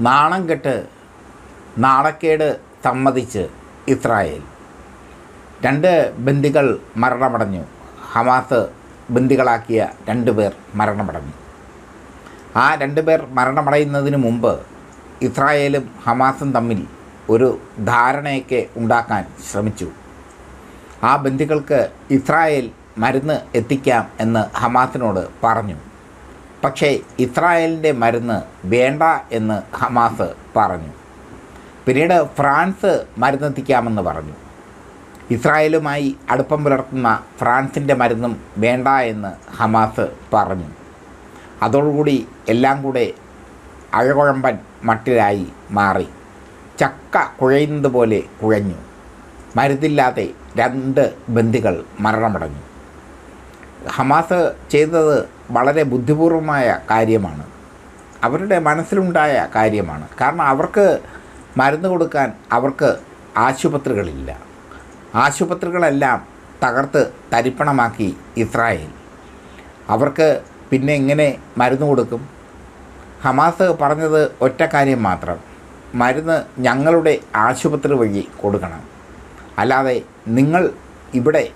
നാണം കെട്ട് നാണക്കേട് സമ്മതിച്ച് ഇസ്രായേൽ. രണ്ട് ബന്ദികൾ മരണമടഞ്ഞു. ഹമാസ് ബന്ദികളാക്കിയ രണ്ട് പേർ മരണമടഞ്ഞു. ആ രണ്ട് പേർ മരണമടയുന്നതിന് മുമ്പ് ഇസ്രായേലും ഹമാസും തമ്മിൽ ഒരു ധാരണയൊക്കെ ഉണ്ടാക്കാൻ ശ്രമിച്ചു. ആ ബന്ദികൾക്ക് ഇസ്രായേൽ മരുന്ന് എത്തിക്കാം എന്ന് ഹമാസിനോട് പറഞ്ഞു. പക്ഷേ ഇസ്രായേലിന്റെ മരുന്ന് വേണ്ട എന്ന് ഹമാസ് പറഞ്ഞു. പിന്നീട് ഫ്രാൻസ് മരുന്നെത്തിക്കാമെന്ന് പറഞ്ഞു. ഇസ്രായേലുമായി അടുപ്പം പുലർത്തുന്ന ഫ്രാൻസിന്റെ മരുന്നും വേണ്ട എന്ന് ഹമാസ് പറഞ്ഞു. അതോടുകൂടി എല്ലാം കൂടെ അഴകുഴമ്പൻ മട്ടിലായി മാറി. ചക്ക കുഴയുന്നത് പോലെ കുഴഞ്ഞു. മരുന്നില്ലാതെ രണ്ട് ബന്ദികൾ മരണമടഞ്ഞു. ഹമാസ് ചെയ്തത് വളരെ ബുദ്ധിപൂർവമായ കാര്യമാണ്. അവരുടെ മനസ്സിലുണ്ടായ കാര്യമാണ്. കാരണം അവർക്ക് മരുന്ന് കൊടുക്കാൻ അവർക്ക് ആശുപത്രികളില്ല. ആശുപത്രികളെല്ലാം തകർത്ത് തരിപ്പണമാക്കി ഇസ്രായേൽ. അവർക്ക് പിന്നെ എങ്ങനെ മരുന്ന് കൊടുക്കും? ഹമാസ് പറഞ്ഞത് ഒറ്റ കാര്യം മാത്രം. മരുന്ന് ഞങ്ങളുടെ ആശുപത്രി വഴി കൊടുക്കണം. അല്ലാതെ നിങ്ങൾ ഇവിടെ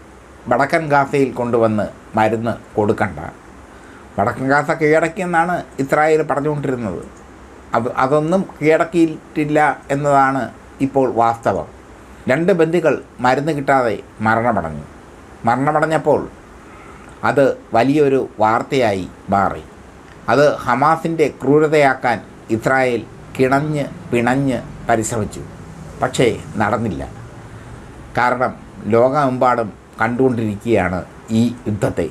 വടക്കൻ ഗാസയിൽ കൊണ്ടുവന്ന് മരുന്ന് കൊടുക്കണ്ട. വടക്കൻ ഗാസ കീഴടക്കിയെന്നാണ് ഇസ്രായേൽ പറഞ്ഞുകൊണ്ടിരുന്നത്. അത് അതൊന്നും കീഴടക്കിയിട്ടില്ല എന്നതാണ് ഇപ്പോൾ വാസ്തവം. രണ്ട് ബന്ദികൾ മരുന്ന് കിട്ടാതെ മരണമടഞ്ഞു. മരണമടഞ്ഞപ്പോൾ അത് വലിയൊരു വാർത്തയായി മാറി. അത് ഹമാസിന്റെ ക്രൂരതയാക്കാൻ ഇസ്രായേൽ കിണഞ്ഞ് പിണഞ്ഞ് പരിശ്രമിച്ചു. പക്ഷേ നടന്നില്ല. കാരണം ലോകമെമ്പാടും കണ്ടുകൊണ്ടിരിക്കുകയാണ് ഈ യുദ്ധത്തെ.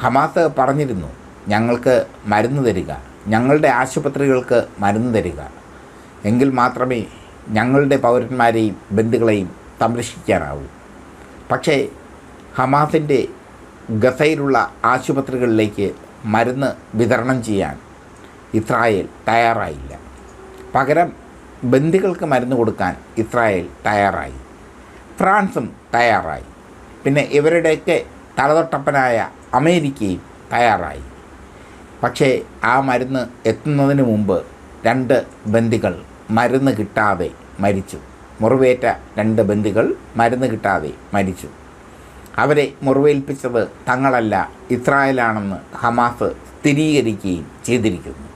ഹമാസ് പറഞ്ഞിരുന്നു ഞങ്ങൾക്ക് മരുന്ന് തരിക. ഞങ്ങളുടെ ആശുപത്രികൾക്ക് മരുന്ന് തരിക. എങ്കിൽ മാത്രമേ ഞങ്ങളുടെ പൗരന്മാരെയും ബന്ധുക്കളെയും സംരക്ഷിക്കാനാവൂ. പക്ഷേ ഹമാസിന്റെ ഗസയിലുള്ള ആശുപത്രികളിലേക്ക് മരുന്ന് വിതരണം ചെയ്യാൻ ഇസ്രായേൽ തയ്യാറായില്ല. പകരം ബന്ദികൾക്ക് മരുന്ന് കൊടുക്കാൻ ഇസ്രായേൽ തയ്യാറായി. ഫ്രാൻസും തയ്യാറായി. പിന്നെ ഇവരുടെയൊക്കെ തലതൊട്ടപ്പനായ അമേരിക്കയും തയ്യാറായി. പക്ഷേ ആ മരുന്ന് എത്തുന്നതിന് മുമ്പ് രണ്ട് ബന്ദികൾ മരുന്ന് കിട്ടാതെ മരിച്ചു. മുറിവേറ്റ രണ്ട് ബന്ദികൾ മരുന്ന് കിട്ടാതെ മരിച്ചു. അവരെ മുറിവേൽപ്പിച്ചത് തങ്ങളല്ല ഇസ്രായേലാണെന്ന് ഹമാസ് സ്ഥിരീകരിക്കുകയും ചെയ്തിരിക്കുന്നു.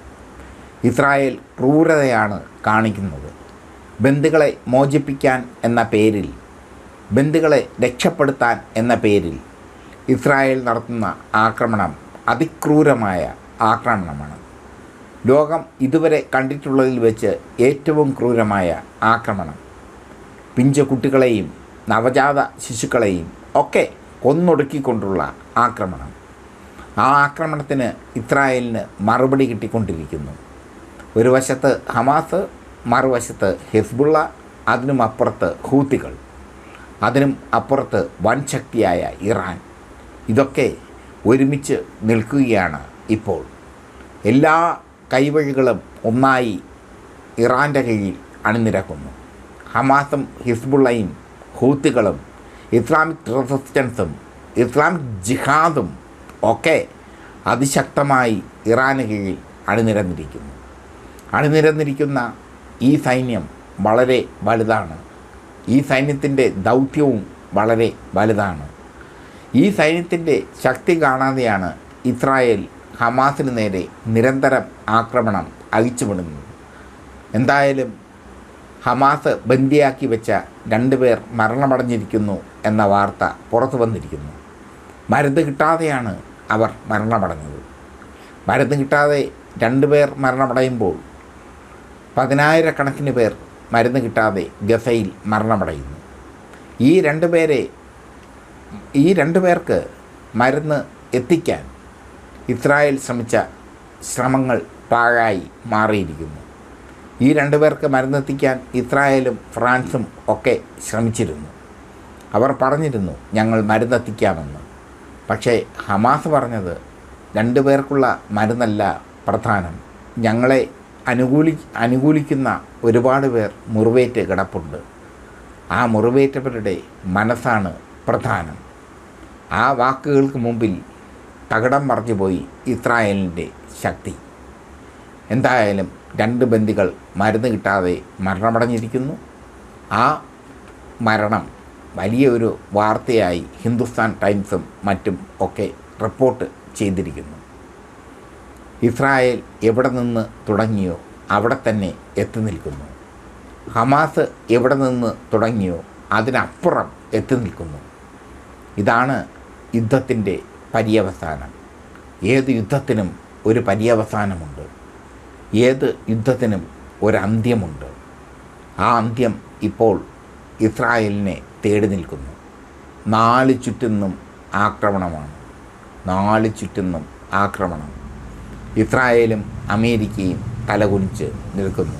ഇസ്രായേൽ ക്രൂരതയാണ് കാണിക്കുന്നത്. ബന്ധുക്കളെ മോചിപ്പിക്കാൻ എന്ന പേരിൽ ബന്ധുക്കളെ രക്ഷപ്പെടുത്താൻ എന്ന പേരിൽ ഇസ്രായേൽ നടത്തുന്ന ആക്രമണം അതിക്രൂരമായ ആക്രമണമാണ്. ലോകം ഇതുവരെ കണ്ടിട്ടുള്ളതിൽ വെച്ച് ഏറ്റവും ക്രൂരമായ ആക്രമണം. പിഞ്ചു കുട്ടികളെയും നവജാത ശിശുക്കളെയും ഒക്കെ കൊന്നൊടുക്കിക്കൊണ്ടുള്ള ആക്രമണം. ആ ആക്രമണത്തിന് ഇസ്രായേലിന് മറുപടി കിട്ടിക്കൊണ്ടിരിക്കുന്നു. ഒരു വശത്ത് ഹമാസ് മറുവശത്ത് ഹിസ്ബുള്ള അതിനുമപ്പുറത്ത് ഹൂത്തികൾ. അതിനും അപ്പുറത്ത് വൻ ശക്തിയായ ഇറാൻ. ഇതൊക്കെ ഒരുമിച്ച് നിൽക്കുകയാണ് ഇപ്പോൾ. എല്ലാ കൈവഴികളും ഒന്നായി ഇറാന്റെ കീഴിൽ അണിനിരക്കുന്നു. ഹമാസും ഹിസ്ബുള്ളയും ഹൂത്തികളും ഇസ്ലാമിക് റെസിസ്റ്റൻസും ഇസ്ലാമിക് ജിഹാദും ഒക്കെ അതിശക്തമായി ഇറാന് കീഴിൽ അണിനിരന്നിരിക്കുന്നു. അണിനിരന്നിരിക്കുന്ന ഈ സൈന്യം വളരെ വലുതാണ്. ഈ സൈന്യത്തിന്റെ ദൗത്യവും വളരെ വലുതാണ്. ഈ സൈന്യത്തിന്റെ ശക്തി കാണാതെയാണ് ഇസ്രായേൽ ഹമാസിന് നേരെ നിരന്തരം ആക്രമണം അഴിച്ചുവിടുന്നത്. എന്തായാലും ഹമാസ് ബന്ദിയാക്കി വെച്ച രണ്ടുപേർ മരണമടഞ്ഞിരിക്കുന്നു എന്ന വാർത്ത പുറത്തു വന്നിരിക്കുന്നു. മരുന്ന് കിട്ടാതെയാണ് അവർ മരണമടഞ്ഞത്. മരുന്ന് കിട്ടാതെ രണ്ടുപേർ മരണമടയുമ്പോൾ പതിനായിരക്കണക്കിന് പേർ മരുന്ന് കിട്ടാതെ ഗസയിൽ മരണമടയുന്നു. ഈ രണ്ട് പേരെ ഈ രണ്ടു പേർക്ക് മരുന്ന് എത്തിക്കാൻ ഇസ്രായേൽ ശ്രമിച്ച ശ്രമങ്ങൾ പാഴായി മാറിയിരിക്കുന്നു. ഈ രണ്ടു പേർക്ക് മരുന്നെത്തിക്കാൻ ഇസ്രായേലും ഫ്രാൻസും ഒക്കെ ശ്രമിച്ചിരുന്നു. അവർ പറഞ്ഞിരുന്നു ഞങ്ങൾ മരുന്നെത്തിക്കാമെന്ന് പക്ഷേ ഹമാസ് പറഞ്ഞത് രണ്ടു പേർക്കുള്ള മരുന്നല്ല പ്രധാനം. ഞങ്ങളെ അനുകൂലി അനുകൂലിക്കുന്ന ഒരുപാട് പേർ മുറിവേറ്റ് കിടപ്പുണ്ട്. ആ മുറിവേറ്റവരുടെ മനസ്സാണ് പ്രധാനം. ആ വാക്കുകൾക്ക് മുമ്പിൽ തകിടം മറിഞ്ഞുപോയി ഇസ്രായേലിന്റെ ശക്തി. എന്തായാലും രണ്ട് ബന്ദികൾ മരുന്ന് കിട്ടാതെ മരണമടഞ്ഞിരിക്കുന്നു. ആ മരണം വലിയൊരു വാർത്തയായി ഹിന്ദുസ്ഥാൻ ടൈംസും മറ്റും ഒക്കെ റിപ്പോർട്ട് ചെയ്തിരിക്കുന്നു. ഇസ്രായേൽ എവിടെ നിന്ന് തുടങ്ങിയോ അവിടെ തന്നെ എത്തി നിൽക്കുന്നു. ഹമാസ് എവിടെ നിന്ന് തുടങ്ങിയോ അതിനപ്പുറം എത്തി നിൽക്കുന്നു. ഇതാണ് യുദ്ധത്തിന്റെ പര്യവസാനം. ഏത് യുദ്ധത്തിനും ഒരു പര്യവസാനമുണ്ട്. ഏത് യുദ്ധത്തിനും ഒരു അന്ത്യമുണ്ട്. ആ അന്ത്യം ഇപ്പോൾ ഇസ്രായേലിനെ തേടി നിൽക്കുന്നു. നാല് ചുറ്റുന്നും ആക്രമണമാണ്. നാല് ചുറ്റുന്നും ആക്രമണം. ഇസ്രായേലും അമേരിക്കയും തലകുനിച്ച് നിൽക്കുന്നു.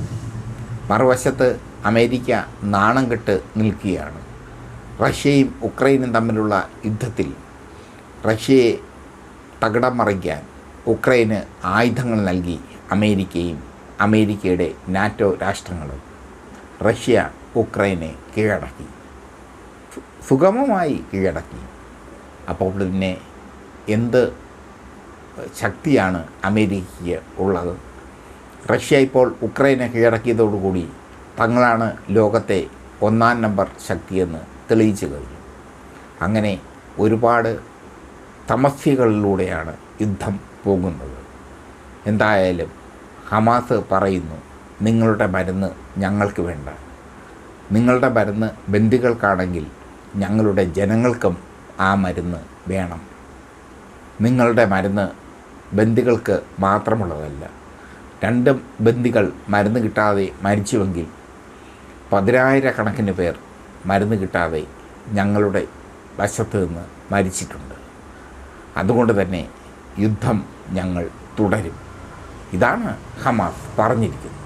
മറുവശത്ത് അമേരിക്ക നാണം കെട്ട് നിൽക്കുകയാണ്. റഷ്യയും ഉക്രൈനും തമ്മിലുള്ള യുദ്ധത്തിൽ റഷ്യയെ തകിടം മറിക്കാൻ ഉക്രൈന് ആയുധങ്ങൾ നൽകി അമേരിക്കയും അമേരിക്കയുടെ നാറ്റോ രാഷ്ട്രങ്ങളും റഷ്യ ഉക്രൈനെ കീഴടക്കി. സുഗമമായി കീഴടക്കി. അപ്പോൾ പിന്നെ എന്ത് ശക്തിയാണ് അമേരിക്കയ്ക്ക് ഉള്ളത്. റഷ്യ ഇപ്പോൾ ഉക്രൈനെ കീഴടക്കിയതോടുകൂടി തങ്ങളാണ് ലോകത്തെ ഒന്നാം നമ്പർ ശക്തിയെന്ന് തെളിയിച്ചു കഴിഞ്ഞു. അങ്ങനെ ഒരുപാട് തമസ്യകളിലൂടെയാണ് യുദ്ധം പോകുന്നത്. എന്തായാലും ഹമാസ് പറയുന്നു നിങ്ങളുടെ മരുന്ന് ഞങ്ങൾക്ക് വേണ്ട. നിങ്ങളുടെ മരുന്ന് ബന്ദികൾക്കാണെങ്കിൽ ഞങ്ങളുടെ ജനങ്ങൾക്കും ആ മരുന്ന് വേണം. നിങ്ങളുടെ മരുന്ന് ബന്ദികൾക്ക് മാത്രമുള്ളതല്ല. രണ്ട് ബന്ദികൾ മരുന്ന് കിട്ടാതെ മരിച്ചുവെങ്കിൽ പതിനായിരക്കണക്കിന് പേർ മരുന്ന് കിട്ടാതെ ഞങ്ങളുടെ വശത്ത് നിന്ന് മരിച്ചിട്ടുണ്ട്. അതുകൊണ്ട് തന്നെ യുദ്ധം ഞങ്ങൾ തുടരും. ഇതാണ് ഹമാസ് പറഞ്ഞിരിക്കുന്നത്.